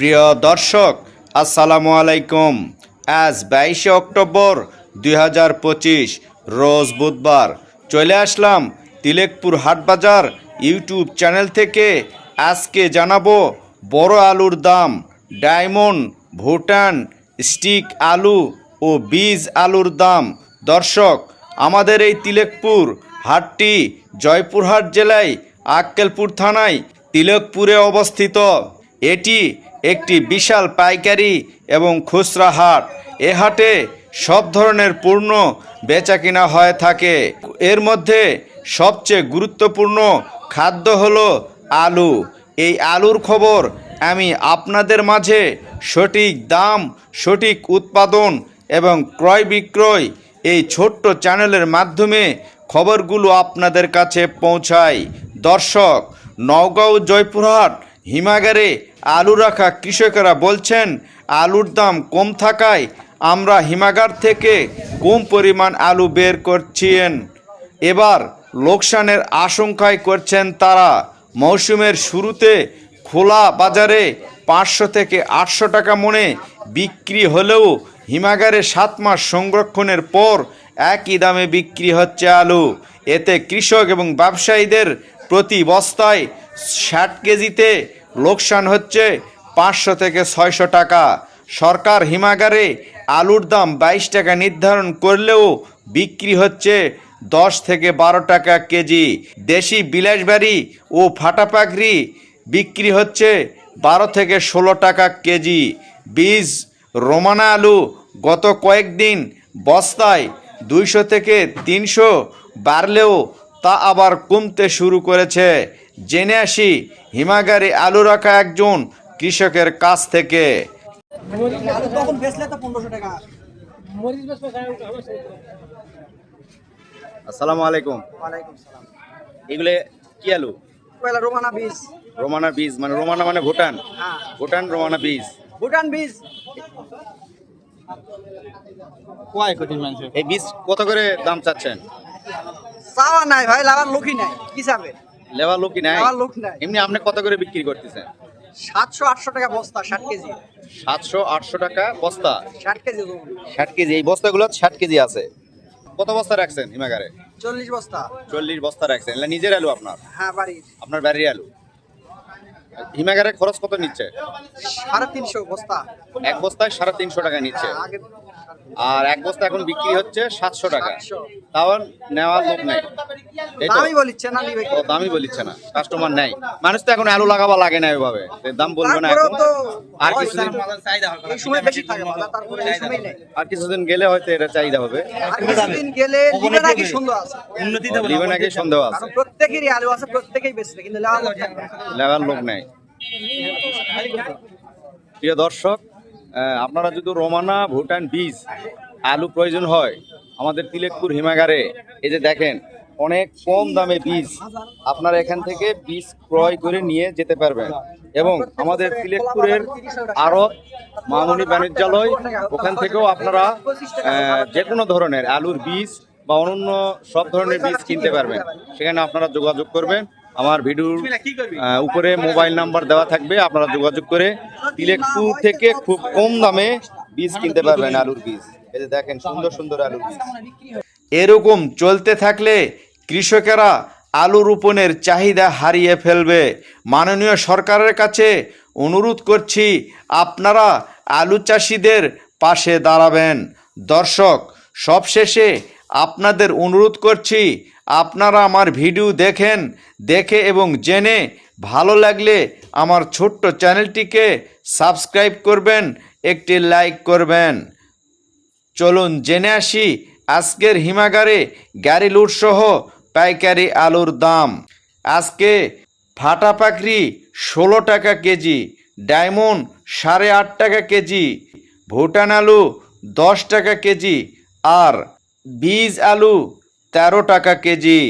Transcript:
প্রিয় দর্শক, আসসালামু আলাইকুম। আজ বাইশে অক্টোবর দুই হাজার পঁচিশ, রোজ বুধবার। চলে আসলাম তিলেকপুর হাটবাজার ইউটিউব চ্যানেল থেকে। আজকে জানাব বড় আলুর দাম, ডায়মন্ড, ভুটান, স্টিক আলু ও বীজ আলুর দাম। দর্শক, আমাদের এই তিলেকপুর হাটটি জয়পুরহাট জেলায় আক্কেলপুর থানায় তিলকপুরে অবস্থিত। এটি একটি বিশাল পাইকারি এবং খুচরা হাট। এ হাটে সব ধরনের পূর্ণ বেচা কিনা হয়ে থাকে। এর মধ্যে সবচেয়ে গুরুত্বপূর্ণ খাদ্য হলো আলু। এই আলুর খবর আমি আপনাদের মাঝে সঠিক দাম, সঠিক উৎপাদন এবং ক্রয় বিক্রয় এই ছোট্ট চ্যানেলের মাধ্যমে খবরগুলো আপনাদের কাছে পৌঁছায় দর্শক, নওগাঁও জয়পুরহাট হিমাগারে আলু রাখা কৃষকেরা বলছেন, আলুর দাম কম থাকায় আমরা হিমাগার থেকে কম পরিমাণ আলু বের করছেন এবার লোকসানের আশঙ্কায় করছেন তারা। মৌসুমের শুরুতে খোলা বাজারে পাঁচশো থেকে আটশো টাকা মনে বিক্রি হলেও হিমাগারে সাত মাস সংরক্ষণের পর একই দামে বিক্রি হচ্ছে আলু। এতে কৃষক এবং ব্যবসায়ীদের প্রতি বস্তায় ষাট কেজিতে লোকসান হচ্ছে পাঁচশো থেকে ছয়শো টাকা। সরকার হিমাগারে আলুর দাম বাইশ টাকা নির্ধারণ করলেও বিক্রি হচ্ছে দশ থেকে বারো টাকা কেজি। দেশি বিলাসবাড়ি ও ফাটাপাখরি বিক্রি হচ্ছে বারো থেকে ষোলো টাকা কেজি। বীজ, রোমানা আলু গত কয়েকদিন বস্তায় দুইশো থেকে তিনশো বাড়লেও তা আবার কমতে শুরু করেছে। জেনে আসি হিমাগারে আলু রাখা একজন কৃষকের কাছ থেকে। আসসালামু আলাইকুম। এগুলো কি আলু? রোমানা বীজ। রোমানা বীজ মানে রোমানা মানে ভুটান? হ্যাঁ। ভুটান রোমানা বীজ। ভুটান বীজ। এই বীজ কত করে দাম চাচ্ছেন? চাওয়া নাই ভাই লাগার লোকই নাই কি চাবে লেবার লোক নাই? লাগার লোক নাই। এমনি আপনি কত করে বিক্রি করতেছেন? সাতশো আটশো টাকা বস্তা ষাট কেজি। সাতশো আটশো টাকা বস্তা? ষাট কেজি ষাট কেজি এই বস্তাগুলো ষাট কেজি আছে। কত বস্তা রাখছেন হিমাগারে? চল্লিশ বস্তা। চল্লিশ বস্তা রাখছেন। এগুলা নিজের আলু আপনার? হ্যাঁ বাড়ির। আপনার বাড়ির আলু? হিমাগারে খরচ কত নিচ্ছে? সাড়ে তিনশো বস্তা। এক বস্তায় সাড়ে তিনশো টাকা নিচ্ছে। হ্যাঁ, আগে আর এক বস্তা এখন বিক্রি হচ্ছে সাতশো টাকা। 700 তাও নেওয়ার লোক নেই? দামই বলিচ্ছে না দামই বলিচ্ছে না। কাস্টমার নেই। মানুষ তো এখন আলু লাগাবা লাগে না ওইভাবে দাম বলবে না এখন। আর কিছুদিন এই সময় বেশি থাকে বাজার, তারপরে এই সময় নেই। আর কিছুদিন গেলে হয়তো এটা চাহিদা হবে। গেলে নিবে নাকি সন্দেহ আছে। লিবে নাকি সন্দেহ আছে। প্রত্যেকেরই আলু আছে প্রত্যেকেই বেচবে কিন্তু লাগার লোক নেই। প্রিয় দর্শক আপনারা যদি রোমানা, ভুটান বীজ, আলু প্রয়োজন হয়, আমাদের তিলেকপুর হিমাগারে, এই যে দেখেন, অনেক কম দামে বীজ আপনারা এখান থেকে বীজ ক্রয় করে নিয়ে যেতে পারবেন। এবং আমাদের তিলেকপুরের আরও মামনি বাণিজ্যালয়, ওখান থেকেও আপনারা যে কোনো ধরনের আলুর বীজ বা অন্যান্য সব ধরনের বীজ কিনতে পারবেন। সেখানে আপনারা যোগাযোগ করবেন। আমার ভিডিওর উপরে মোবাইল নাম্বার দেওয়া থাকবে আপনারা যোগাযোগ করে তিলেকপুর থেকে খুব কম দামে বীজ কিনতে পারবেন আলুর বীজ। এই যে দেখেন সুন্দর সুন্দর আলুর বীজ। এরকম চলতে থাকলে কৃষকেরা আলু রোপণের চাহিদা হারিয়ে ফেলবে। মাননীয় সরকারের কাছে অনুরোধ করছি আপনারা আলু চাষিদের পাশে দাঁড়াবেন। দর্শক সবশেষে আপনাদের অনুরোধ করছি আপনারা আমার ভিডিও দেখেন, দেখে এবং জেনে ভালো লাগলে আমার ছোট্ট চ্যানেলটিকে সাবস্ক্রাইব করবেন, একটি লাইক করবেন। চলুন জেনে আসি আজকের হিমাগারে গাড়ি লুট সহ পাইকারি আলুর দাম। আজকে ফাটা পাখরি ষোলো টাকা কেজি, ডায়মন্ড সাড়ে আট টাকা কেজি, ভুটান আলু দশ টাকা কেজি, আর বীজ আলু তেরো টাকা কেজি।